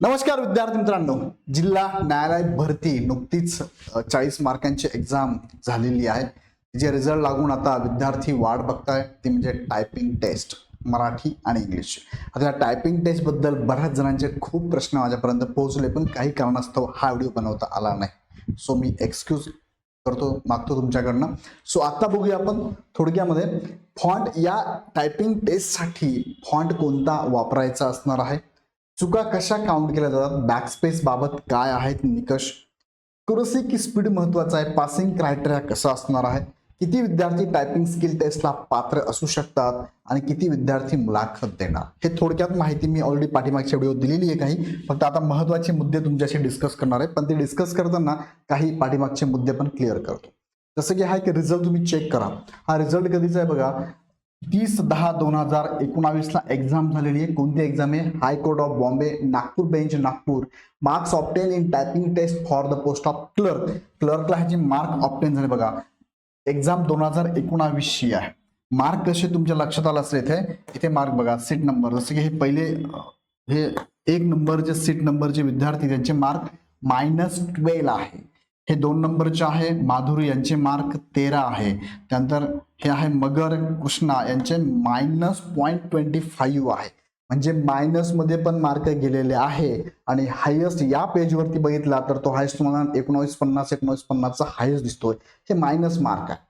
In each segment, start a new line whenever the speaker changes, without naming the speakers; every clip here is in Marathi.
नमस्कार विद्यार्थी मित्रांनो. जिल्हा न्यायालय भरती नुकतीच चाळीस मार्कांची एक्झाम झालेली आहे. जे रिझल्ट लागून आता विद्यार्थी वाट बघताय. ती म्हणजे टायपिंग टेस्ट मराठी आणि इंग्लिश आता या टायपिंग टेस्टबद्दल बऱ्याच जणांचे खूप प्रश्न माझ्यापर्यंत पोहोचले पण काही कारणास्तव हा व्हिडिओ बनवता आला नाही. सो मी एक्सक्यूज करतो मागतो तुमच्याकडनं. सो आता बघूया आपण थोडक्यामध्ये फॉन्ट या टायपिंग टेस्टसाठी फॉन्ट कोणता वापरायचा असणार आहे? चुका कशा काउंट केल्या जातात? बॅकस्पेस बाबत काय आहेत निकष? कुरसी की स्पीड महत्त्वाचा आहे? पासिंग क्रायटेरिया कसा असणार आहे? किती विद्यार्थी टायपिंग स्किल टेस्टला पात्र असू शकतात? आणि किती विद्यार्थी मुलाखत देणार? हे थोडक्यात माहिती मी ऑलरेडी पाठीमागच्या व्हिडिओ दिलेली आहे काही. फक्त आता महत्त्वाचे मुद्दे तुमच्याशी डिस्कस करणार आहे. पण ते डिस्कस करताना काही पाठीमागचे मुद्दे पण क्लिअर करतो. जसं की हा एक रिझल्ट तुम्ही चेक करा. हा रिझल्ट कधीचा आहे बघा? तीस दहा दोन हजार एकोणावीसला एक्झाम झालेली आहे. कोणती एक्झाम आहे? High court of Bombay Nagpur bench Nagpur. Marks obtain in typing test for the post of clerk क्लर्कला ह्याचे मार्क ऑप्टेन झाले बघा. एक्झाम दोन हजार एकोणावीसची आहे. मार्क कसे तुमच्या लक्षात आलं असेल इथे? इथे मार्क बघा सीट नंबर जसं की हे पहिले हे एक नंबरचे सीट नंबरचे विद्यार्थी त्यांचे मार्क मायनस ट्वेल्व आहे. हे दोन नंबरचे आहे. माधुरी यांचे मार्क तेरा आहे. त्यानंतर हे आहे मगर कृष्णा यांचे मायनस पॉईंट ट्वेंटी फाईव्ह आहे. म्हणजे मायनसमध्ये पण मार्क गेलेले आहे. आणि हायेस्ट या पेजवरती बघितला तर तो हायस्ट तुम्हाला एकोणावीस पन्नास एकोणावीस पन्नासचा हायेस्ट दिसतोय. हे मायनस मार्क आहे.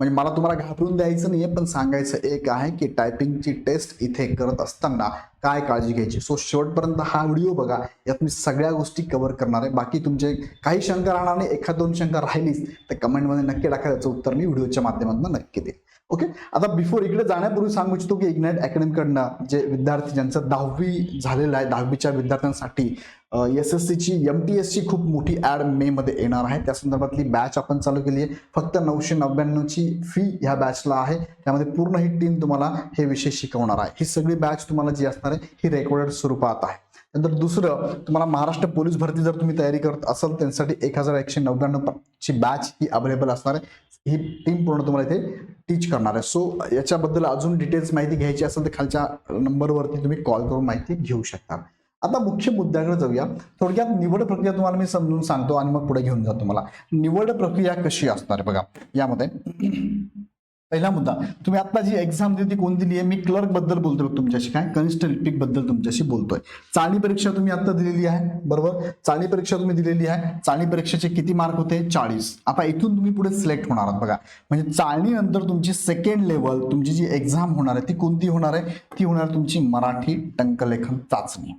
म्हणजे मला तुम्हाला घाबरून द्यायचं नाहीये पण सांगायचं एक आहे की टायपिंगची टेस्ट इथे करत असताना काय काळजी घ्यायची? सो शेवटपर्यंत हा व्हिडिओ बघा. यात मी सगळ्या गोष्टी कव्हर करणार आहे. बाकी तुमचे काही शंका राहणार नाही. एखाद दोन शंका राहिलीच तर कमेंटमध्ये नक्की टाका त्याचं उत्तर मी व्हिडिओच्या माध्यमातून नक्की देईल ओके आता बिफोर इकडे जाण्यापूर्वी सांगू इच्छितो की इग्नाईट अकॅडमीकडनं जे विद्यार्थी ज्यांचं दहावी झालेलं आहे दहावीच्या विद्यार्थ्यांसाठी एस एस सीची एम टी एसची खूप मोठी ॲड मे मध्ये येणार आहे. त्या संदर्भातली बॅच आपण चालू केली आहे. फक्त नऊशे नव्याण्णवची फी ह्या बॅचला आहे. त्यामध्ये पूर्ण ही टीम तुम्हाला हे विषय शिकवणार आहे. ही सगळी बॅच तुम्हाला जी असणार आहे ही रेकॉर्डेड स्वरूपात आहे. नंतर दुसरं तुम्हाला महाराष्ट्र पोलीस भरती जर तुम्ही तयारी करत असाल त्यांच्यासाठी एक हजार एकशे नव्याण्णव ची बॅच ही अवेलेबल असणार आहे. ही टीम पूर्ण तुम्हाला इथे टीच करणार आहे. सो याच्याबद्दल अजून डिटेल्स माहिती घ्यायची असेल तर खालच्या नंबरवरती तुम्ही कॉल करून माहिती घेऊ शकता. आता मुख्य मुद्द्याकडे जाऊया. थोडक्यात निवड प्रक्रिया तुम्हाला मी समजून सांगतो आणि मग पुढे घेऊन जातो तुम्हाला. निवड प्रक्रिया कशी असणार आहे बघा. यामध्ये पहिला मुद्दा तुम्ही आता जी एक्झाम दिली ती कोण दिली आहे? मी क्लर्कबद्दल बोलतोय तुमच्याशी. काय? कनिष्ठ लिपिकबद्दल तुमच्याशी बोलतोय. चाळणी परीक्षा तुम्ही आता दिलेली आहे. बरोबर? चाळणी परीक्षा तुम्ही दिलेली आहे. चाळणी परीक्षेचे किती मार्क होते? चाळीस. आता इथून तुम्ही पुढे सिलेक्ट होणार आहात बघा. म्हणजे चाळणीनंतर तुमची सेकंड लेवल तुमची जी एक्झाम होणार आहे ती कोणती होणार आहे? ती होणार तुमची मराठी टंकलेखन चाचणी.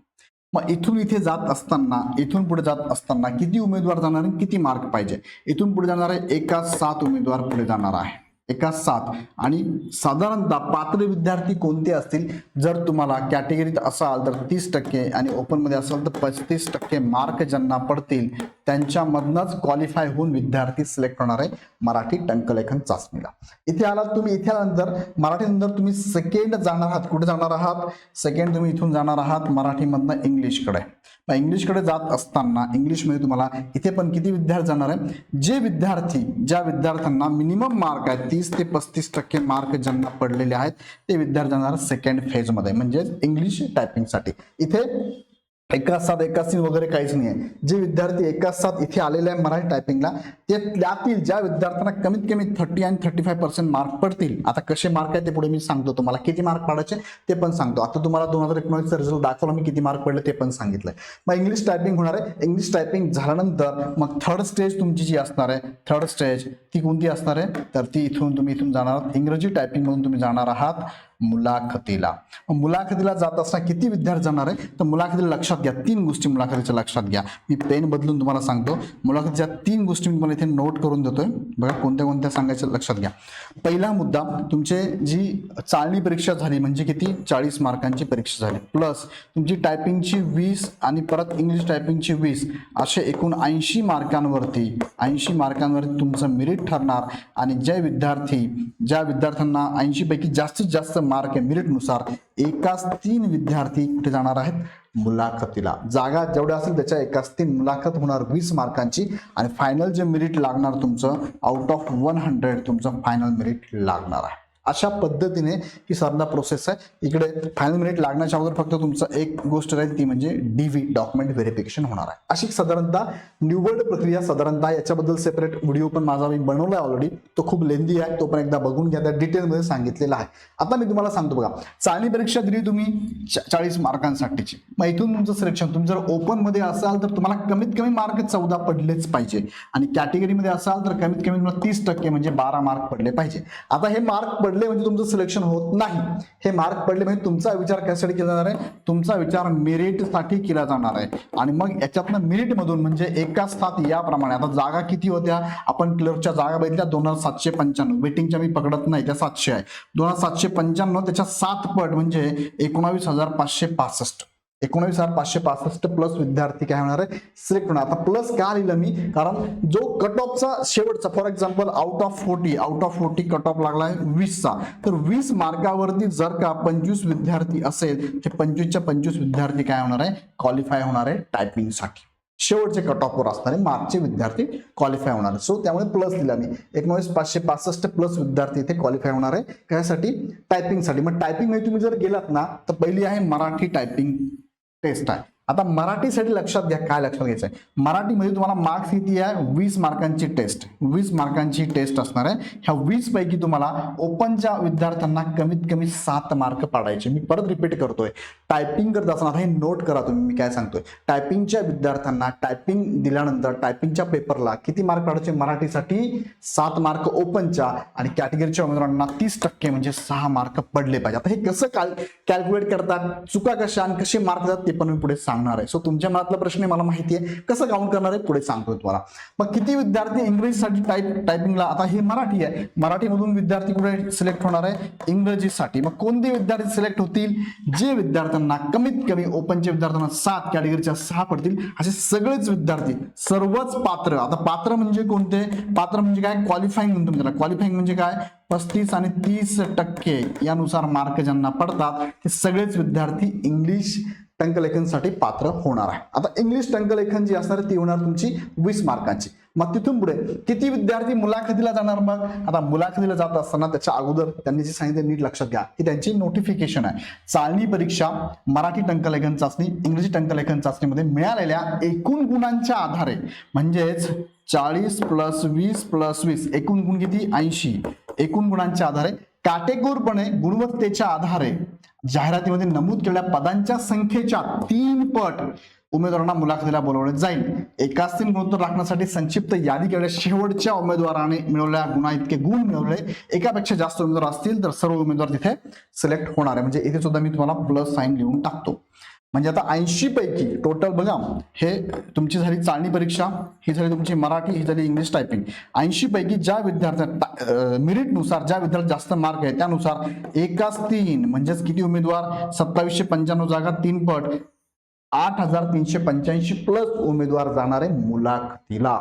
मग इथून इथे जात असताना इथून पुढे जात असताना किती उमेदवार जाणार किती मार्क पाहिजे? इथून पुढे जाणार आहे एका सात उमेदवार पुढे जाणार आहे. एका सात. आणि साधारणतः पात्र विद्यार्थी कोणते असतील? जर तुम्हाला कॅटेगरीत असाल तर तीस टक्के आणि ओपनमध्ये असाल तर पस्तीस टक्के मार्क ज्यांना पडतील त्यांच्यामधनंच क्वालिफाय होऊन विद्यार्थी सिलेक्ट होणार आहे मराठी टंकलेखन चाचणीला. इथे आलात तुम्ही इथे आल्यानंतर मराठीनंतर तुम्ही सेकंड जाणार आहात. कुठे जाणार आहात? सेकंड तुम्ही इथून जाणार आहात मराठीमधनं इंग्लिशकडे. मग इंग्लिशकडे जात असताना इंग्लिशमध्ये तुम्हाला इथे पण किती विद्यार्थी जाणार आहे जे विद्यार्थी ज्या विद्यार्थ्यांना मिनिमम मार्क आहेत तीस ते पस्तीस टक्के मार्क ज्यांना पडलेले आहेत ते विद्यार्थी जाणार सेकंड फेजमध्ये म्हणजे इंग्लिश टायपिंगसाठी इथे एका सात एका तीन वगैरे काहीच नाही आहे जे विद्यार्थी एकाच सात इथे आलेले आहे मराठी टायपिंगला ते त्यातील ज्या विद्यार्थ्यांना कमीत कमी थर्टी आणि थर्टी फाय पर्सेंट मार्क पडतील आता कसे मार्क आहे ते पुढे मी सांगतो तुम्हाला. किती मार्क पडायचे ते पण सांगतो. आता तुम्हाला दोन हजार एकोणीसचा रिझल्ट दाखवला मी किती मार्क पडले ते पण सांगितलंय. मग इंग्लिश टायपिंग होणार आहे. इंग्लिश टायपिंग झाल्यानंतर मग थर्ड स्टेज तुमची जी असणार आहे थर्ड स्टेज ती कोणती असणार आहे? तर ती इथून तुम्ही इथून जाणार आहात. इंग्रजी टायपिंग मधून तुम्ही जाणार आहात. मुलाखतीला. मुलाखतीला जात असताना किती विद्यार्थी जाणार आहे? तर मुलाखतीला लक्षात घ्या. तीन गोष्टी मुलाखतीच्या लक्षात घ्या. मी पेन बदलून तुम्हाला सांगतो. मुलाखतीच्या तीन गोष्टी मी तुम्हाला इथे नोट करून देतोय. बघा कोणत्या कोणत्या सांगायच्या लक्षात घ्या. पहिला मुद्दा तुमचे जी चाळणी परीक्षा झाली म्हणजे किती? चाळीस मार्कांची परीक्षा झाली. प्लस तुमची टायपिंगची वीस आणि परत इंग्लिश टायपिंगची वीस असे एकूण ऐंशी मार्कांवरती ऐंशी मार्कांवरती तुमचं मेरिट ठरणार. आणि जे विद्यार्थी ज्या विद्यार्थ्यांना ऐंशीपैकी जास्तीत जास्त मार्क आहे मेरिटनुसार एकाच तीन विद्यार्थी कुठे जाणार आहेत? मुलाखतीला. जागा जेवढ्या असेल त्याच्या एकाच तीन मुलाखत होणार वीस मार्कांची आणि फायनल जे मेरिट लागणार तुमचं आउट ऑफ वन हंड्रेड तुमचं फायनल मेरिट लागणार आहे. अशा पद्धतीने ही साधा प्रोसेस आहे. इकडे फायनल मिनिट लागण्याच्या अगोदर फक्त तुमचं एक गोष्ट राहील ती म्हणजे डीव्ही डॉक्युमेंट व्हेरिफिकेशन होणार आहे. अशी साधारणतः निवड प्रक्रिया साधारणतः याच्याबद्दल सेपरेट व्हिडिओ पण माझा मी बनवला आहे ऑलरेडी तो खूप लेंदी आहे तो पण एकदा बघून घ्या त्या डिटेलमध्ये सांगितलेला आहे. आता मी तुम्हाला सांगतो बघा चाळणी परीक्षा दिली तुम्ही चाळीस मार्कांसाठीची. मग इथून तुमचं सिलेक्शन तुम्ही जर ओपनमध्ये असाल तर तुम्हाला कमीत कमी मार्क चौदा पडलेच पाहिजे. आणि कॅटेगरीमध्ये असाल तर कमीत कमी तुम्हाला तीस टक्के म्हणजे बारा मार्क पडले पाहिजे. आता हे मार्क पडले म्हणजे तुमचं सिलेक्शन होत नाही. हे मार्क पडले म्हणजे तुमचा विचार कशासाठी केला जाणार आहे? तुमचा विचार मेरिटसाठी केला जाणार आहे. आणि मग याच्यातनं मेरिट मधून म्हणजे एका सात याप्रमाणे आता जागा किती होत्या? आपण क्लर्कच्या जागा बघितल्या दोन हजार सातशे पंच्याण्णव. वेटिंगच्या मी पकडत नाही त्या सातशे आहे. दोन हजार सातशे पंच्याण्णव त्याच्या सात पट म्हणजे एकोणावीस हजार पाचशे पासष्ट. एकोणावीस हजार पाचशे पासष्ट प्लस विद्यार्थी काय होणार आहे? सिलेक्ट होणार. आता प्लस का लिहिलं मी? कारण जो कट ऑफचा शेवटचा for example out of forty out of forty cut off आहे वीसचा तर वीस मार्कावरती जर का पंचवीस विद्यार्थी असेल तर पंचवीसच्या पंचवीस विद्यार्थी काय होणार आहे? क्वालिफाय होणार आहे टायपिंगसाठी शेवटचे कट ऑफवर असणारे मार्कचे विद्यार्थी क्वालिफाय होणार सो त्यामुळे प्लस दिला मी. एकोणवीस पाचशे पासष्ट प्लस विद्यार्थी इथे क्वालिफाय होणार आहे. कशासाठी? टायपिंगसाठी मग टायपिंगमध्ये तुम्ही जर गेलात ना तर पहिली आहे मराठी टायपिंग टेस्ट आहे आता मराठीसाठी लक्षात घ्या काय लक्षात घ्यायचं आहे मराठीमध्ये तुम्हाला मार्क्स किती आहे? वीस मार्कांची टेस्ट वीस मार्कांची टेस्ट असणार आहे. ह्या वीस पैकी तुम्हाला ओपनच्या विद्यार्थ्यांना कमीत कमी सात मार्क पाडायचे. मी परत रिपीट करतोय. टायपिंग करत असताना हे नोट करा तुम्ही. मी काय सांगतोय? टायपिंगच्या विद्यार्थ्यांना टायपिंग दिल्यानंतर टायपिंगच्या पेपरला किती मार्क पाडायचे? मराठीसाठी सात मार्क ओपनच्या आणि कॅटेगरीच्या उमेदवारांना तीस टक्के म्हणजे सहा मार्क पडले पाहिजे. आता हे कसं कॅल्क्युलेट करतात? चुका कशा आणि कसे मार्क जातात ते पण मी पुढे सांगणार आहे. सो तुमच्या मनातला प्रश्न आहे मला माहिती आहे. कसं काउंट करणार आहे पुढे सांगतो तुम्हाला. मग किती विद्यार्थी इंग्रजीसाठी टाईप टायपिंगला आता हे मराठी आहे. मराठीमधून विद्यार्थी कुठे सिलेक्ट होणार आहे? इंग्रजीसाठी. मग कोणते विद्यार्थी सिलेक्ट होतील? जे विद्यार्थ्यांना कमीत कमी ओपनच्या विद्यार्थ्यांना सात कॅटेगरीच्या सहा पडतील. असे सगळेच विद्यार्थी सर्वच पात्र. आता पात्र म्हणजे कोणते? पात्र म्हणजे काय? क्वालिफाईंग म्हणतो त्याला. क्वालिफाईंग म्हणजे काय? पस्तीस आणि तीस टक्के यानुसार मार्क ज्यांना पडतात ते सगळेच विद्यार्थी इंग्लिश टंकलेखनसाठी पात्र होणार आहे. आता इंग्लिश टंकलेखन जी असणार ती होणार तुमची वीस मार्कांची. मग तिथून पुढे किती विद्यार्थी मुलाखतीला जाणार मग? आता मुलाखतीला जात असताना त्याच्या अगोदर त्यांनी जे सांगितलं नीट लक्षात घ्या की त्यांची नोटिफिकेशन आहे. चालणी परीक्षा मराठी टंकलेखन चाचणी इंग्रजी टंकलेखन चाचणीमध्ये मिळालेल्या एकूण गुणांच्या आधारे म्हणजेच चाळीस प्लस वीस प्लस वीस एकूण गुण किती? ऐंशी. एकूण गुणांच्या आधारे काटेकोरपणे गुणवत्तेच्या आधारे जाहिरातीमध्ये नमूद केलेल्या पदांच्या संख्येच्या तीन पट उमेदवारांना मुलाखतीला बोलवले जाईल. एकाच तीन गुणोत्तर राखण्यासाठी संक्षिप्त यादी केलेल्या शेवटच्या उमेदवाराने मिळवलेल्या गुणा इतके गुण मिळवले. एकापेक्षा जास्त उमेदवार असतील तर सर्व उमेदवार तिथे सिलेक्ट होणार आहे. म्हणजे इथे सुद्धा मी तुम्हाला प्लस साईन लिहून टाकतो. म्हणजे आता ऐंशी पैकी टोटल बघा हे तुमची झाली चाळणी परीक्षा ही झाली तुमची मराठी ही झाली इंग्लिश टायपिंग ऐंशी पैकी ज्या विद्यार्थ्या मेरिटनुसार ज्या विद्यार्थी जास्त मार्क आहे त्यानुसार एकाच तीन म्हणजेच किती उमेदवार? सत्तावीसशे पंच्याण्णव जागा तीन पट. आठ हजार तीनशे पंच्याऐंशी प्लस उमेदवार जाणार आहे मुलाखतीला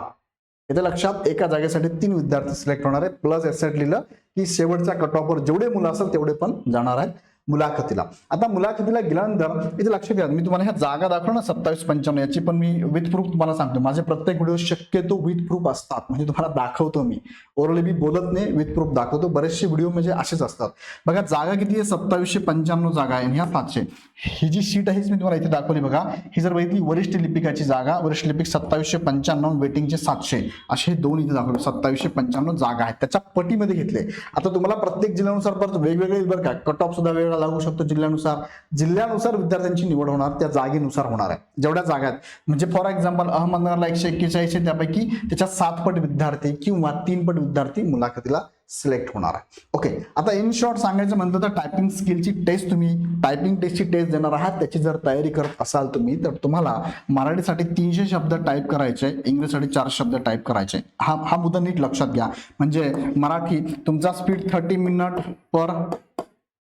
इथे लक्षात एका जागेसाठी तीन विद्यार्थी सिलेक्ट होणार आहे प्लस एसेट लिहिलं की शेवटच्या कट ऑफवर जेवढे मुलं असेल तेवढे पण जाणार आहेत. मुलाखतीला. आता मुलाखतीला गेल्यानंतर इथे लक्ष घ्या मी तुम्हाला ह्या जागा दाखवलं ना सत्तावीस पंच्याण्णव याची पण मी विथ प्रूफ तुम्हाला सांगतो. माझे प्रत्येक व्हिडिओ शक्यतो विथ प्रूफ असतात. म्हणजे तुम्हाला दाखवतो मी. ओरली मी बोलत नाही विथ प्रूफ दाखवतो. बरेचसे व्हिडिओ म्हणजे असेच असतात. बघा जागा किती आहे? सत्तावीसशे पंच्याण्णव जागा आहे. आणि ह्या सातशे ही जी शीट आहे मी तुम्हाला इथे दाखवली बघा. ही जर बघितली वरिष्ठ लिपिकाची जागा वरिष्ठ लिपिक सत्तावीसशे पंच्याण्णव वेटिंगचे सातशे. असे दोन इथे दाखवले. सत्तावीसशे पंच्याण्णव जागा आहेत. त्याच्या पटीमध्ये घेतले. आता तुम्हाला प्रत्येक जिल्ह्यानुसार परत वेगवेगळे बरं का कट ऑफ सुद्धा वेगळा लागू शकतो जिल्ह्यानुसार. जिल्ह्यानुसार विद्यार्थ्यांची निवड होणार त्या जागेनुसार होणार आहे. जेवढ्या जागा आहेत. म्हणजे फॉर एक्झाम्पल अहमदनगरला एकशे एक्केचाळीस आहे त्यापैकी त्याच्या सात पट विद्यार्थी किंवा तीन पट विद्यार्थी मुलाखतीला सिलेक्ट होणार आहे. ओके आता इन शॉर्ट सांगायचं म्हणलं तर टायपिंग स्किलची टेस्ट तुम्ही टायपिंग टेस्टची टेस्ट देणार आहात त्याची जर तयारी करत असाल तुम्ही तर तुम्हाला मराठीसाठी तीनशे शब्द टाईप करायचे इंग्रजीसाठी चार शब्द टाईप करायचे हा हा मुद्दा नीट लक्षात घ्या. म्हणजे मराठी तुमचा speed thirty minute per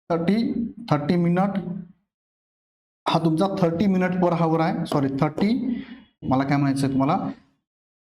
thirty thirty minute हा तुमचा थर्टी मिनिट पर हावर आहे. सॉरी थर्टी मला काय म्हणायचं आहे तुम्हाला?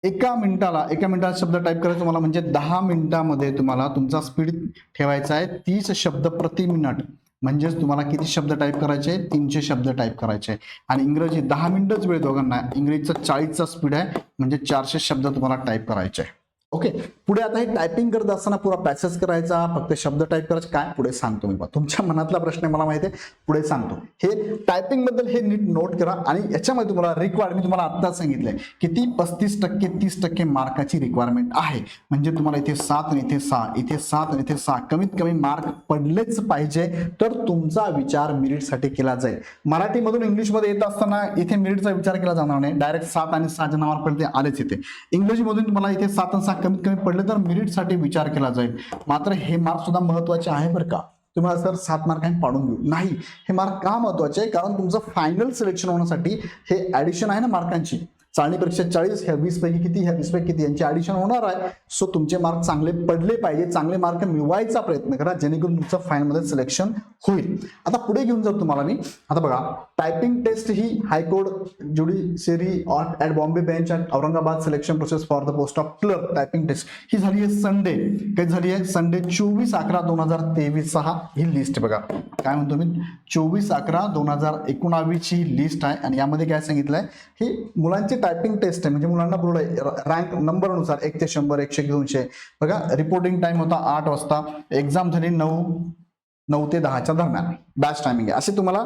एका मिनिटाला एका मिनिटाला शब्द टाईप करायचं तुम्हाला म्हणजे दहा मिनिटामध्ये तुम्हाला तुमचा स्पीड ठेवायचा आहे तीस शब्द प्रति मिनिट म्हणजेच तुम्हाला किती शब्द टाईप करायचे? तीनशे शब्द टाईप करायचे. आणि इंग्रजी दहा मिनिटच वेळ दोघांना. इंग्रजीचा चाळीसचा स्पीड आहे. म्हणजे चारशे शब्द तुम्हाला टाईप करायचे. आहे ओके पुढे आता हे टायपिंग करत असताना पुरा पॅसेज करायचा फक्त शब्द टाईप करायचे. काय? पुढे सांगतो मी तुमच्या मनातला प्रश्न मला माहिती आहे. पुढे सांगतो. हे टायपिंगबद्दल हे नीट नोट करा आणि याच्यामध्ये तुम्हाला रिक्वायर्ड मी तुम्हाला आत्ताच सांगितलंय किती पस्तीस टक्के तीस टक्के मार्काची रिक्वायरमेंट आहे. म्हणजे तुम्हाला इथे सात आणि इथे सहा इथे सात आणि इथे सहा कमीत कमी मार्क पडलेच पाहिजे तर तुमचा विचार मिरिटसाठी केला जाईल. मराठीमधून इंग्लिशमध्ये येत असताना इथे मिरिटचा विचार केला जाणार नाही. डायरेक्ट सात आणि सहाच्या नावावर पडले आलेच इथे. इंग्लिशमधून तुम्हाला इथे सात आणि सहा कमीत कमी पडले तर मेरिटसाठी विचार केला जाईल. मात्र हे मार्क सुद्धा महत्त्वाचे आहे बरं का? तुम्हाला सर सात मार्कांनी पाडून घेऊ नाही हे मार्क का महत्त्वाचे? आहे कारण तुमचं फायनल सिलेक्शन होण्यासाठी हे ऍडिशन आहे ना मार्कांची चाळणी परीक्षा चाळीस ह्या वीस पैकी किती ह्या वीसपैकी किती? यांची ॲडिशन होणार आहे. सो तुमचे मार्क चांगले पडले पाहिजे. चांगले मार्क मिळवायचा प्रयत्न करा. जेणेकरून तुमचं फायनलमध्ये सिलेक्शन होईल. आता पुढे घेऊन जातो तुम्हाला मी. आता बघा typing test he high court judiciary at Bombay bench at Aurangabad selection process for the post of clerk typing test ही झाली आहे संडे काय झाली आहे संडे चोवीस अकरा दोन हजार तेवीस सहा ही लिस्ट बघा. काय म्हणतो मी? चोवीस अकरा दोन हजार एकोणावीसची ही लिस्ट आहे. आणि यामध्ये काय सांगितलंय? हे मुलांचे टायपिंग टेस्ट आहे. म्हणजे मुलांना बोर्ड रँक नंबरनुसार एक ते शंभर एकशे दोनशे. बघा रिपोर्टिंग टाइम होता आठ वाजता. एक्झाम झाली नऊ नऊ ते दहाच्या दरम्यान. बॅच टायमिंग आहे. असे तुम्हाला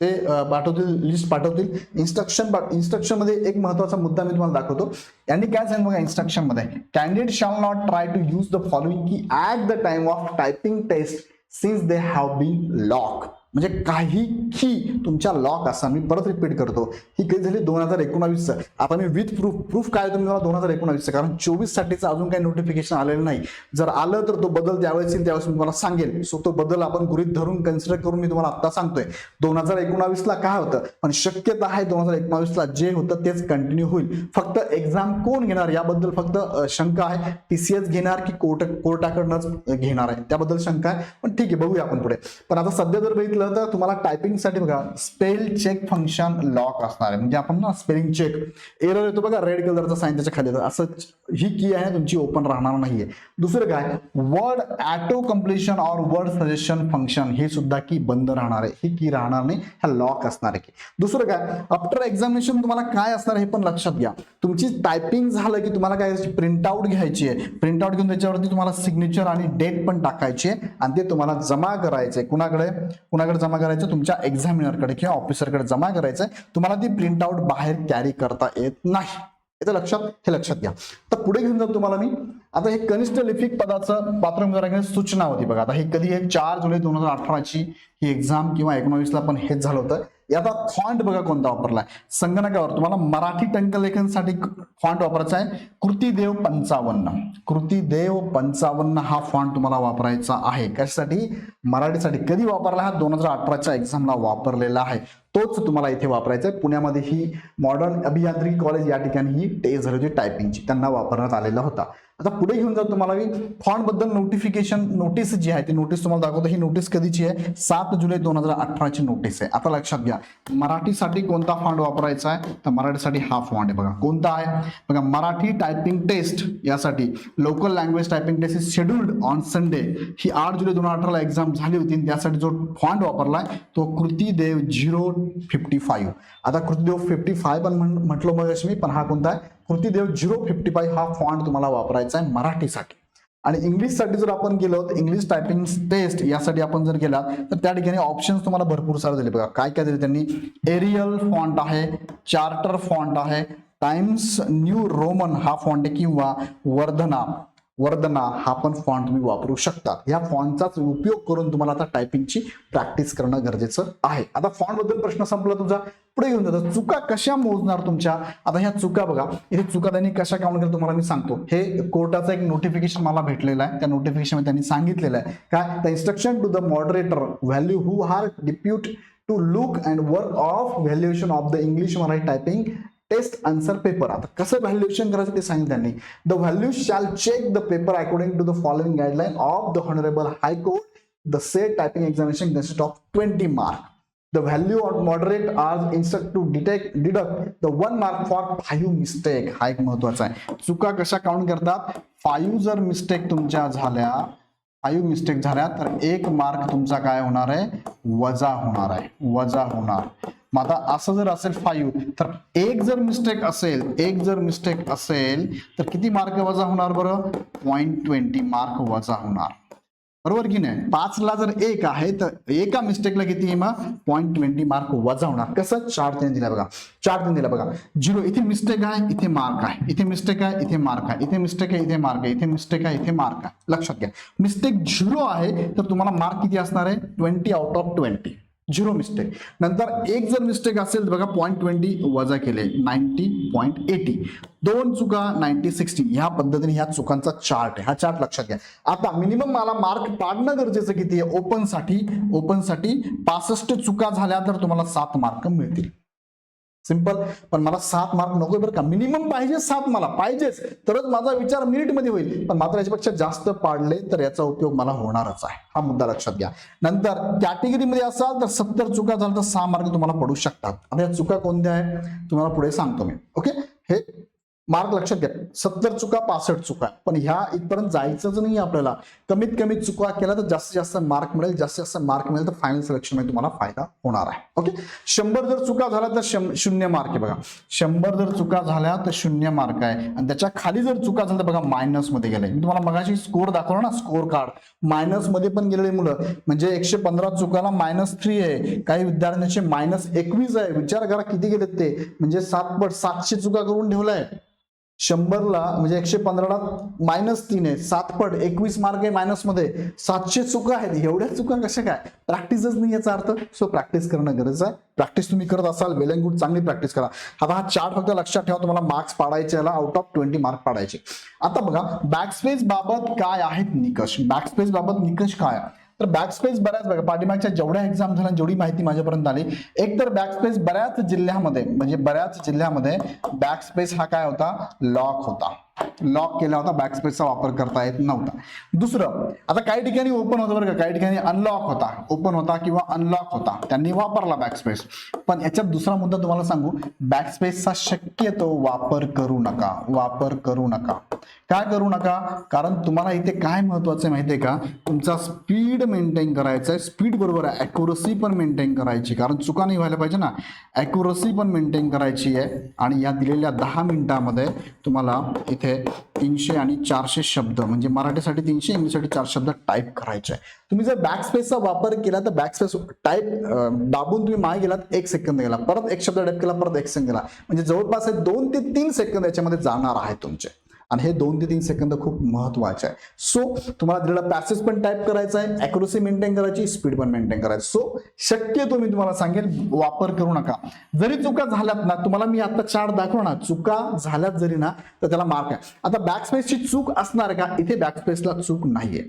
ते पाठवतील लिस्ट पाठवतील. इन्स्ट्रक्शन इन्स्ट्रक्शनमध्ये एक महत्त्वाचा मुद्दा मी तुम्हाला दाखवतो. यांनी काय सांग बघा इन्स्ट्रक्शनमध्ये? Candidate shall not try to use the following key at the time of typing test since they have been lock म्हणजे काही की तुमच्या लॉक असा मी परत रिपीट करतो. ही कधी झाली दोन हजार एकोणावीसचं. आता मी विथ प्रूफ प्रूफ काय तुम्ही मला दोन हजार एकोणावीसचं? कारण चोवीस साठीचं अजून काही नोटिफिकेशन आलेलं नाही. जर आलं तर तो बदल त्यावेळेस येईल त्यावेळेस मी तुम्हाला सांगेल. सो तो बदल आपण गृहित धरून कन्सिडर करून मी तुम्हाला आत्ता सांगतोय. दोन हजार एकोणावीसला काय होतं? पण शक्यता आहे दोन हजार एकोणावीसला जे होतं तेच कंटिन्यू होईल. फक्त एक्झाम कोण घेणार? याबद्दल फक्त शंका आहे. टीसीएस घेणार की कोर्ट कोर्टाकडनंच घेणार आहे? त्याबद्दल शंका आहे. पण ठीक आहे बघूया आपण पुढे. पण आता सध्या जर बघितलं तर तुम्हाला टायपिंगसाठी बघा स्पेल चेक फंक्शन लॉक असणार आहे. म्हणजे आपण ना स्पेलिंग चेक एरर येतो बघा रेड कलरचा साईन त्याच्याखाली असं ही की आहे तुमची ओपन राहणार नाहीये. दुसरं काय? वर्ड ॲटो कम्प्लिशन और वर्ड सजेशन फंक्शन हे सुद्धा की बंद राहणार आहे. ही की राहणार नाही ह्या लॉक असणार आहे की दुसरं काय? आफ्टर एक्झामिनेशन तुम्हाला काय असणार हे पण लक्षात घ्या. तुमची टायपिंग झालं की तुम्हाला काय प्रिंट आउट घ्यायची आहे. प्रिंट आउट घेऊन त्याच्यावरती तुम्हाला सिग्नेचर आणि डेट पण टाकायची आहे. आणि ते तुम्हाला जमा करायचंय. कुणाकडे? कोणाकडे जमा करायचं? तुमच्या एक्झामिनरकडे किंवा ऑफिसरकडे जमा करायचंय. तुम्हाला ती प्रिंट आउट बाहेर कॅरी करता येत नाही. येतं लक्षात हे लक्षात घ्या. तर पुढे घेऊन जातो तुम्हाला मी. आता हे कनिष्ठ लिपिक पदाचं पात्र सूचना होती बघा. आता हे कधी आहे? चार जुलै दोन हजार अठराची ही एक्झाम किंवा एकोणावीसला पण हेच झालं होतं. याचा फॉन्ट बघा कोणता वापरलाय. संगणकावर तुम्हाला मराठी टंकलेखनसाठी फॉन्ट वापरायचा आहे. कृतीदेव पंचावन्न. कृतीदेव पंचावन्न हा फॉन्ट तुम्हाला वापरायचा आहे. कशासाठी? मराठीसाठी. कधी वापरला हा? दोन हजार अठराच्या एक्झामला वापरलेला आहे. तोच तुम्हाला इथे वापरायचा आहे. पुण्यामध्ये ही मॉडर्न अभियांत्रिकी कॉलेज या ठिकाणी ही टेस्ट झाली होती. टायपिंगची त्यांना वापरण्यात आलेला होता. आता पुढे घेऊन जातो तुम्हाला मी. फॉन्टबद्दल नोटिफिकेशन नोटीस जी आहे ती नोटीस तुम्हाला दाखवतो. ही नोटीस कधीची आहे? सात जुलै दोन हजार अठराची नोटीस आहे. आता लक्षात घ्या. मराठीसाठी कोणता फॉन्ट वापरायचा आहे? तर मराठीसाठी हा फॉन्ट आहे बघा. कोणता आहे? बघा मराठी टायपिंग टेस्ट यासाठी local language typing test is scheduled on Sunday ही आठ जुलै दोन हजार अठराला एक्झाम झाली होती. आणि त्यासाठी जो फॉन्ट आहे तो कृतीदेव झिरो फिफ्टी फाईव्ह आता कृतीदेव फिफ्टी फाय पण म्हण- म्हटलं मग मी पण हा कोणता आहे? कृतीदेव झिरो फिफ्टी फाय हा फॉन्ट तुम्हाला वापरायचा आहे मराठीसाठी. आणि इंग्लिशसाठी जर आपण गेलो तर इंग्लिश टायपिंग टेस्ट यासाठी आपण जर गेला तर त्या ठिकाणी ऑप्शन्स तुम्हाला भरपूर सारे दिले. बघा काय काय दिले त्यांनी? एरियल फॉन्ट आहे चार्टर फॉन्ट आहे टाइम्स न्यू रोमन हा फॉन्ट आहे किंवा वर्धना. वर्धना हा पण फॉन्ट तुम्ही वापरू शकता या फॉन्टचाच उपयोग करून तुम्हाला आता टायपिंगची प्रॅक्टिस करणं गरजेचं आहे. आता फॉन्टबद्दल प्रश्न संपला तुझा. पुढे घेऊन जातात चुका कशा मोजणार तुमच्या? आता ह्या चुका बघा. इथे चुका त्यांनी कशा काउंट केल्या तुम्हाला मी सांगतो. हे कोर्टाचं एक नोटिफिकेशन मला भेटलेलं आहे. त्या नोटिफिकेशन त्यांनी सांगितलेलं आहे. काय the instruction to the moderator value who are depute to look and work of valuation of the English Marathi typing test answer paper आता कसं व्हॅल्युएशन करायचं ते सांगितलं त्यांनी. The value shall check the paper according to the following guideline of the honourable high court the set typing examination consist of twenty mark the value of moderate are instruct to detect deduct the one mark for five mistake. हा एक महत्त्वाचा आहे. चुका कशा काउंट करतात? फाईव्ह जर मिस्टेक तुमच्या झाल्या फाईव्ह मिस्टेक झाल्या तर एक मार्क तुमचा काय होणार आहे? वजा होणार आहे. वजा होणार. मग आता असं जर असेल फाईव्ह तर एक जर मिस्टेक असेल एक जर मिस्टेक असेल तर किती मार्क वजा होणार बरं? पॉईंट ट्वेंटी मार्क वजा होणार. बरोबर की नाही? पाचला जर एक आहे तर एका मिस्टेकला किती मग? पॉईंट ट्वेंटी मार्क वजा होणार कसं? चार त्याने दिला बघा. चार त्याने दिला बघा. झिरो इथे मिस्टेक आहे इथे मार्क आहे. इथे मिस्टेक आहे इथे मार्क आहे. इथे मिस्टेक आहे इथे मार्क आहे. इथे मिस्टेक आहे इथे मार्क आहे. लक्षात घ्या. मिस्टेक झिरो आहे तर तुम्हाला मार्क किती असणार आहे? Twenty out of twenty zero mistake नंतर एक जर मिस्टेक असेल तर बघा पॉईंट ट्वेंटी वजा केले नाईन्टी पॉईंट एटी दोन चुका नाईन्टी सिक्स्टी ह्या पद्धतीने ह्या चुकांचा चार्ट आहे. हा चार्ट लक्षात घ्या. आता मिनिमम मला मार्क पाडणं गरजेचं किती आहे? ओपनसाठी ओपनसाठी पासष्ट चुका झाल्या तर तुम्हाला सात मार्क मिळतील. सिंपल पण मला सात मार्क नको बरं का. मिनिमम पाहिजे सात मला. पाहिजेच. तरच माझा विचार मिनिटमध्ये होईल. पण मात्र याच्यापेक्षा जास्त पाडले तर याचा उपयोग मला होणारच आहे. हा मुद्दा लक्षात घ्या. नंतर कॅटेगरीमध्ये असाल तर सत्तर चुका झाल्या तर सहा मार्क तुम्हाला पडू शकतात. आता या चुका कोणत्या आहे तुम्हाला पुढे सांगतो मी. ओके हे मार्क लक्षात घ्या. सत्तर चुका पासष्ट चुका. पण ह्या इथपर्यंत जायचंच नाही आपल्याला कमीत कमी चुका केला तर जास्तीत जास्त मार्क मिळेल जास्तीत जास्त मार्क मिळेल तर फायनल सिलेक्शनमध्ये तुम्हाला फायदा होणार आहे. ओके? शंभर जर चुका झाल्या तर शून्य मार्क आहे बघा. शंभर जर चुका झाल्या तर शून्य मार्क आहे. आणि त्याच्याखाली जर चुका झाल्या तर बघा मायनसमध्ये गेले. मी तुम्हाला मगाशी स्कोर दाखवला ना स्कोर कार्ड मायनसमध्ये पण गेलेले मुलं. म्हणजे एकशे पंधरा चुकाला मायनस थ्री आहे. काही विद्यार्थ्यांचे मायनस एकवीस आहे. विचार करा किती गेलेत ते. म्हणजे सात पट सातशे चुका करून ठेवलाय शंभरला म्हणजे एकशे पंधराला मायनस तीन आहे. सात पट एकवीस मार्क आहे मायनसमध्ये. सातशे चुका आहेत. एवढ्या चुका कशा काय? प्रॅक्टिसच नाही याचा अर्थ. सो प्रॅक्टिस करणं गरजेचं आहे. प्रॅक्टिस तुम्ही करत असाल वेल अँड गुड चांगली प्रॅक्टिस करा. आता हा चार्ट फक्त लक्षात ठेवा तुम्हाला मार्क्स पाडायचे याला आउट ऑफ ट्वेंटी मार्क पाडायचे. आता बघा बॅकस्पेस बाबत काय आहेत निकष? बॅकस्पेस बाबत निकष काय आहे? तर बॅकस्पेस बऱ्याच बघा पाठीमागच्या जेवढ्या एक्झाम झाल्या जेवढी माहिती माझ्यापर्यंत आली एक तर बॅकस्पेस बऱ्याच जिल्ह्यामध्ये म्हणजे बऱ्याच जिल्ह्यामध्ये बॅकस्पेस हा काय होता? लॉक होता. लॉक केला होता बॅकस्पेसचा वापर करता येत नव्हता. दुसरं आता काही ठिकाणी ओपन होतं बरं का काही ठिकाणी अनलॉक होता. ओपन होता किंवा अनलॉक होता. त्यांनी वापरला बॅकस्पेस पण याच्यात दुसरा मुद्दा तुम्हाला सांगू बॅकस्पेसचा शक्यतो वापर करू नका. वापर करू नका. काय करू नका? कारण तुम्हाला इथे काय महत्वाचं आहे माहितीये का? तुमचा स्पीड मेंटेन करायचा आहे. स्पीड बरोबर आहे. अॅक्युरसी पण मेंटेन करायची. कारण चुका नाही व्हायला पाहिजे ना. अॅक्युरसी पण मेंटेन करायची आहे. आणि या दिलेल्या दहा मिनिटामध्ये तुम्हाला इथे तीनशे आणि चारशे शब्द म्हणजे मराठीसाठी तीनशे इंग्लिशसाठी चार शब्द टाईप करायचे आहे. तुम्ही जर बॅकस्पेसचा वापर केला तर बॅकस्पेस टाईप दाबून तुम्ही मागे गेलात एक सेकंद गेला. परत एक शब्द टाईप केला परत एक सेकंद गेला. म्हणजे जवळपास दोन ते तीन सेकंद याच्यामध्ये जाणार आहे तुमचे. आणि हे दोन ते तीन सेकंद खूप महत्त्वाचे आहे. सो तुम्हाला दिलेला पॅसेज पण टाईप करायचा आहे अॅक्युरसी मेंटेन करायची स्पीड पण मेंटेन करायची. सो शक्यतो मी तुम्हाला सांगेल वापर करू नका. जरी चुका झाल्यात ना तुम्हाला मी आता चार दाखव ना चुका झाल्यात जरी ना तर त्याला मार्क आहे. आता बॅकस्पेसची चूक असणार का? इथे बॅकस्पेसला चूक नाहीये.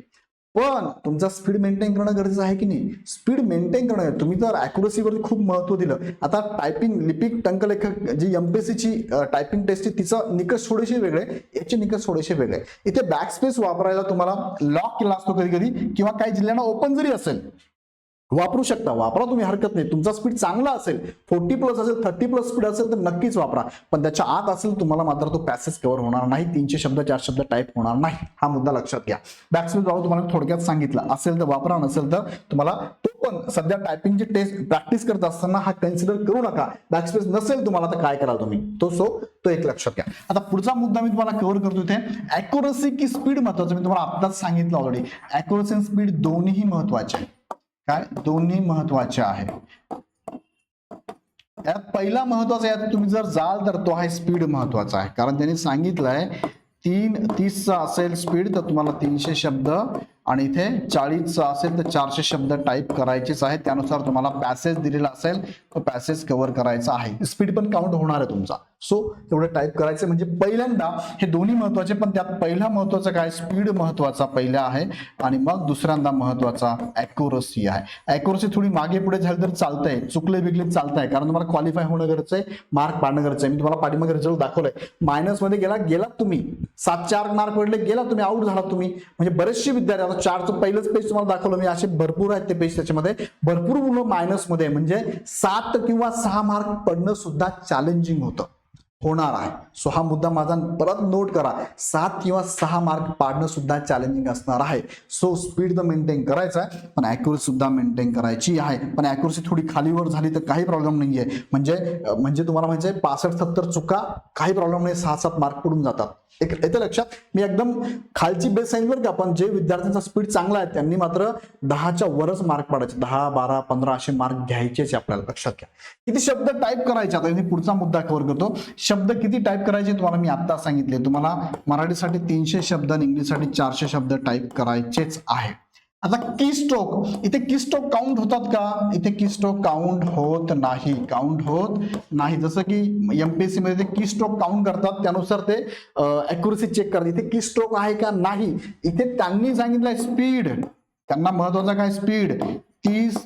पण तुमचा स्पीड मेंटेन करणं गरजेचं आहे की नाही? स्पीड मेंटेन करणं तुम्ही जर अॅक्युरसीवरती खूप महत्त्व दिलं आता टायपिंग लिपिक टंकलेखक जी एमपीएससीची टायपिंग टेस्ट आहे तिचं निकष थोडेसे वेगळे याचे निकष थोडेसे वेगळे. इथे बॅकस्पेस वापरायला तुम्हाला लॉक केला असतो कधी कधी किंवा काही जिल्ह्यांना ओपन जरी असेल वापरू शकता. वापरा तुम्ही हरकत नाही. तुमचा स्पीड चांगला असेल फोर्टी प्लस असेल थर्टी प्लस स्पीड असेल तर नक्कीच वापरा. पण त्याच्या आत असेल तुम्हाला मात्र तो पॅसेज कव्हर होणार नाही. तीनशे शब्द चार शब्द टाईप होणार नाही. हा मुद्दा लक्षात घ्या. बॅकस्पेस बाबा तुम्हाला थोडक्यात सांगितलं. असेल तर वापरा नसेल तर तुम्हाला तो पण सध्या टायपिंगची टेस्ट प्रॅक्टिस करत असताना हा कन्सिडर करू नका. बॅकस्पेस नसेल तुम्हाला तर काय कराल तुम्ही? तो सो तो एक लक्षात घ्या. आता पुढचा मुद्दा मी तुम्हाला कव्हर करतो इथे. अॅक्युरसी की स्पीड महत्वाचं मी तुम्हाला आत्ताच सांगितलं ऑलरेडी अॅक्युरसी आणि स्पीड दोन्ही महत्त्वाचे. आहे काय? दोन्ही महत्त्वाचे आहे यात पहिला महत्त्वाचा यात तुम्ही जर जाल तर तो आहे स्पीड महत्त्वाचा आहे. कारण त्यांनी सांगितलंय तीन तीसचा असेल स्पीड तर तुम्हाला तीनशे शब्द आणि इथे चाळीसचा असेल तर चारशे शब्द टाईप करायचेच आहेत. त्यानुसार तुम्हाला पॅसेज दिलेला असेल तो पॅसेज कव्हर करायचा आहे. स्पीड पण काउंट होणार आहे तुमचा. सो तेवढं टाईप करायचं म्हणजे पहिल्यांदा हे दोन्ही महत्त्वाचे पण त्यात पहिला महत्त्वाचा काय? स्पीड महत्त्वाचा पहिला आहे. आणि मग दुसऱ्यांदा महत्त्वाचा अॅक्युरसी आहे. अॅक्युरसी थोडी मागे पुढे झाली तर चालतंय. चुकले बिकले चालतंय. कारण तुम्हाला क्वालिफाय होणं गरजेचं आहे मार्क पाडणं गरजेचं आहे मी तुम्हाला पाठीमागे रिझल्ट दाखवलंय. मायनसमध्ये गेला गेलात तुम्ही. सात चार मार्क पडले गेला तुम्ही. आउट झालात तुम्ही. म्हणजे बरेचसे विद्यार्थी चारचं पहिलंच पेज तुम्हाला दाखवलं. मी असे भरपूर आहेत ते पेज त्याच्यामध्ये. भरपूर मुलं मायनसमध्ये म्हणजे सात किंवा सहा मार्क पडणं सुद्धा चॅलेंजिंग होतं. होणार आहे. सो हा मुद्दा माझा परत नोट करा. सात किंवा सहा मार्क पाडणं सुद्धा चॅलेंजिंग असणार आहे. सो स्पीड तर मेंटेन करायचं आहे पण अॅक्युरेसी सुद्धा मेंटेन करायची आहे. पण अॅक्युरेसी थोडी खालीवर झाली तर काही प्रॉब्लेम नाही आहे म्हणजे म्हणजे तुम्हाला म्हणजे पासष्ट सत्तर चुका काही प्रॉब्लेम नाही सहा सात मार्क पडून जातात. एक येतं लक्षात? मी एकदम खालची बेस सांगितलं बरं का पण जे विद्यार्थ्यांचा स्पीड चांगला आहे त्यांनी मात्र दहाच्या वरच मार्क पाडायचे. दहा बारा पंधरा असे मार्क घ्यायचेच आपल्याला. लक्षात घ्या. किती शब्द टाईप करायचे? आता मी पुढचा मुद्दा कव्हर करतो. शब्द किती टाईप करायचे तुम्हाला मी आत्ता सांगितले. तुम्हाला मराठीसाठी तीनशे शब्द आणि इंग्लिशसाठी चारशे शब्द टाईप करायचेच आहे आता की स्ट्रोक इथे की स्ट्रोक काउंट होतात का? इथे की स्ट्रोक काउंट होत नाही. काउंट होत नाही. जसं की एमपीएससी मध्ये ते की स्ट्रोक काउंट करतात. त्यानुसार ते अॅक्युरेसी चेक करतात. इथे की स्ट्रोक आहे का नाही? इथे त्यांनी सांगितलंय स्पीड त्यांना महत्त्वाचा काय? स्पीड तीस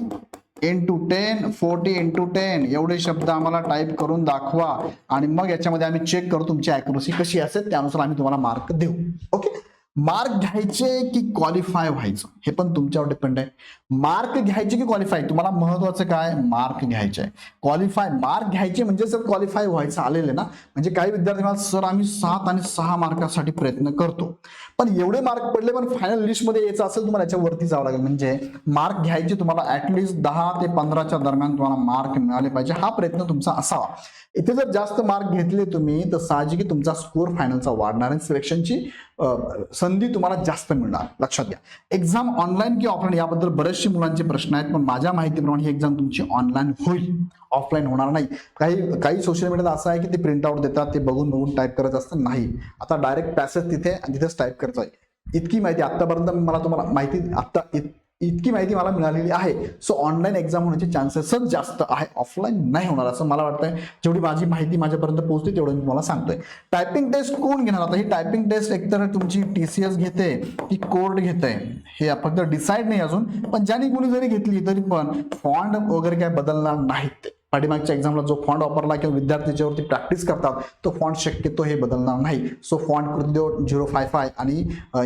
into ten forty into ten एवढे शब्द आम्हाला टाईप करून दाखवा. आणि मग याच्यामध्ये आम्ही चेक करू तुमची अॅक्युरसी कशी असेल त्यानुसार आम्ही तुम्हाला मार्क देऊ. ओके मार्क घ्यायचे की क्वालिफाय व्हायचं? हे पण तुमच्यावर डिपेंड आहे. मार्क घ्यायचे की क्वालिफाय तुम्हाला महत्वाचं काय? मार्क घ्यायचे. क्वालिफाय मार्क घ्यायचे म्हणजे जर क्वालिफाय व्हायचं आलेले ना म्हणजे काही विद्यार्थी मला सर आम्ही सात आणि सहा मार्कासाठी प्रयत्न करतो. पण एवढे मार्क पडले पण फायनल लिस्टमध्ये यायचं असेल तुम्हाला याच्यावरती जावं लागेल. म्हणजे मार्क घ्यायचे तुम्हाला ऍटलिस्ट दहा ते पंधराच्या दरम्यान तुम्हाला मार्क मिळाले पाहिजे. हा प्रयत्न तुमचा असावा. इथे जर जास्त मार्क घेतले तुम्ही तर साहजिकी तुमचा स्कोर फायनलचा वाढणार आणि सिलेक्शनची संधी तुम्हाला जास्त मिळणार. लक्षात घ्या. एक्झाम ऑनलाईन की ऑफलाईन याबद्दल बरेचसे मुलांचे प्रश्न आहेत पण माझ्या माहितीप्रमाणे ही एक्झाम तुमची ऑनलाईन होईल. ऑफलाईन होणार नाही. काही काही सोशल मीडियात असं आहे की ते प्रिंट आउट देतात ते बघून बघून टाईप करत असतं नाही. आता डायरेक्ट पॅसेज तिथे तिथेच टाईप करत आहे. इतकी माहिती आतापर्यंत मला तुम्हाला माहिती आता इत- इतकी माहिती मला मिळालेली आहे. सो ऑनलाईन एक्झाम होण्याचे चान्सेसच जास्त आहे. ऑफलाईन नाही होणार असं मला वाटतंय. जेवढी माझी माहिती माझ्यापर्यंत पोहोचते तेवढं मी तुम्हाला सांगतोय. टायपिंग टेस्ट कोण घेणार? आता ही टायपिंग टेस्ट एकतर तुमची टी सी एस घेते की कोर्ट घेते. हे फक्त डिसाईड नाही अजून. पण ज्याने कोणी जरी घेतली तरी पण फॉन्ड वगैरे काय बदलणार नाहीत ते. पाठीमागच्या एक्झामला जो फॉन्ट वापरला किंवा विद्यार्थी ज्यावरती प्रॅक्टिस करतात तो फॉन्ट शक्यतो हे बदलणार नाही. So font Krutidev zero five five आणि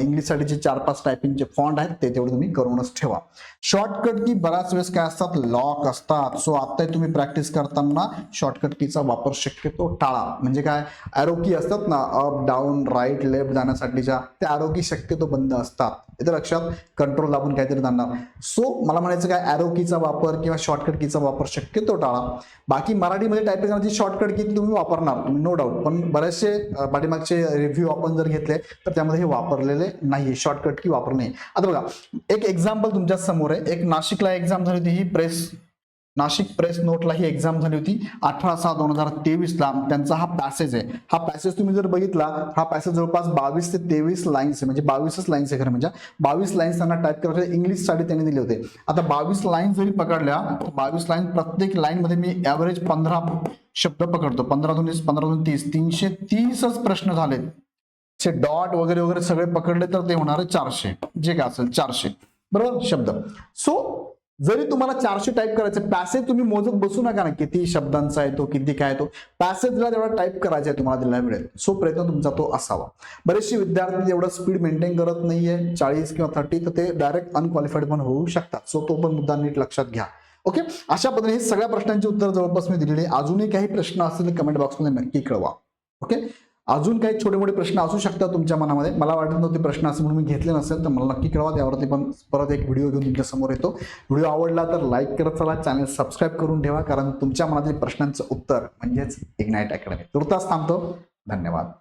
इंग्लिशसाठी जे चार पाच टायपिंगचे फॉन्ट आहेत ते तेवढे तुम्ही करूनच ठेवा. शॉर्टकट की बऱ्याच वेळेस काय असतात? लॉक असतात. सो आत्ताही तुम्ही प्रॅक्टिस करताना शॉर्टकट कीचा वापर शक्यतो टाळा. म्हणजे काय? ॲरो की असतात ना अप डाऊन राईट लेफ्ट जाण्यासाठीच्या त्या ॲरो की शक्यतो बंद असतात. इथं लक्षात कंट्रोल दाबून काहीतरी जाणार सो मला म्हणायचं काय? ॲरो कीचा वापर किंवा शॉर्टकट कीचा वापर शक्यतो टाळा. बाकी मराठीमध्ये टायपिंग करण्याची शॉर्टकट की तुम्ही वापरणार तुम्ही नो डाऊट पण बरेचसे पाठीमागचे रिव्ह्यू आपण जर घेतले तर त्यामध्ये हे वापरलेले नाही शॉर्टकट की वापरणे. आता बघा एक एक्झाम्पल तुमच्यासमोर आहे. एक नाशिकला एक्झाम झाली होती ही प्रेस नाशिक प्रेस नोटला ही एक्झाम झाली होती. अठरा सहा दोन हजार तेवीसला त्यांचा हा पॅसेज आहे. हा पॅसेज तुम्ही जर बघितला हा पॅसेज जवळपास बावीस ते तेवीस लाईन्स आहे. म्हणजे बावीसच लाईन्स आहे खरं म्हणजे. बावीस लाईन्स त्यांना टाईप करायचे. इंग्लिशसाठी त्यांनी दिले होते. आता बावीस लाईन जरी पकडल्या बावीस लाईन प्रत्येक लाईन मध्ये मी ॲव्हरेज पंधरा शब्द पकडतो. पंधरा दोन वीस पंधरा दोन तीस तीनशे तीसच प्रश्न झालेत. चे डॉट वगैरे वगैरे सगळे पकडले तर ते होणार आहे चारशे. जे काय असेल चारशे. बरोबर? शब्द. सो जरी तुम्हाला चारशे टाईप करायचे पॅसेज तुम्ही मोजत बसू नका ना. किती शब्दांचा आहे तो किती काय तो. पॅसेजला तेवढा टाईप करायचा आहे तुम्हाला दिला मिळेल. सो प्रयत्न तुमचा तो असावा. बरेचसे विद्यार्थी एवढं स्पीड मेंटेन करत नाहीये. चाळीस किंवा थर्टी तर ते डायरेक्ट अनक्वालिफाईड पण होऊ शकतात. सो तो पण मुद्दा नीट लक्षात घ्या. ओके अशा पद्धतीने हे सगळ्या प्रश्नांची उत्तर जवळपास मी दिलेली अजूनही काही प्रश्न असतील कमेंट बॉक्समध्ये नक्की कळवा. ओके अजून काही छोटे मोठे प्रश्न असू शकतात तुमच्या मनामध्ये. मला वाटत नव्हते प्रश्न असं म्हणून मी घेतले नसेल तर मला नक्की कळवा. त्यावरती पण परत एक व्हिडिओ घेऊन तुमच्यासमोर येतो. व्हिडिओ आवडला तर लाईक करत चला. चॅनल सबस्क्राईब करून ठेवा कारण तुमच्या मनातील प्रश्नांचं उत्तर म्हणजेच इग्नाईट अकॅडमी तुर्तास थांबतो. धन्यवाद.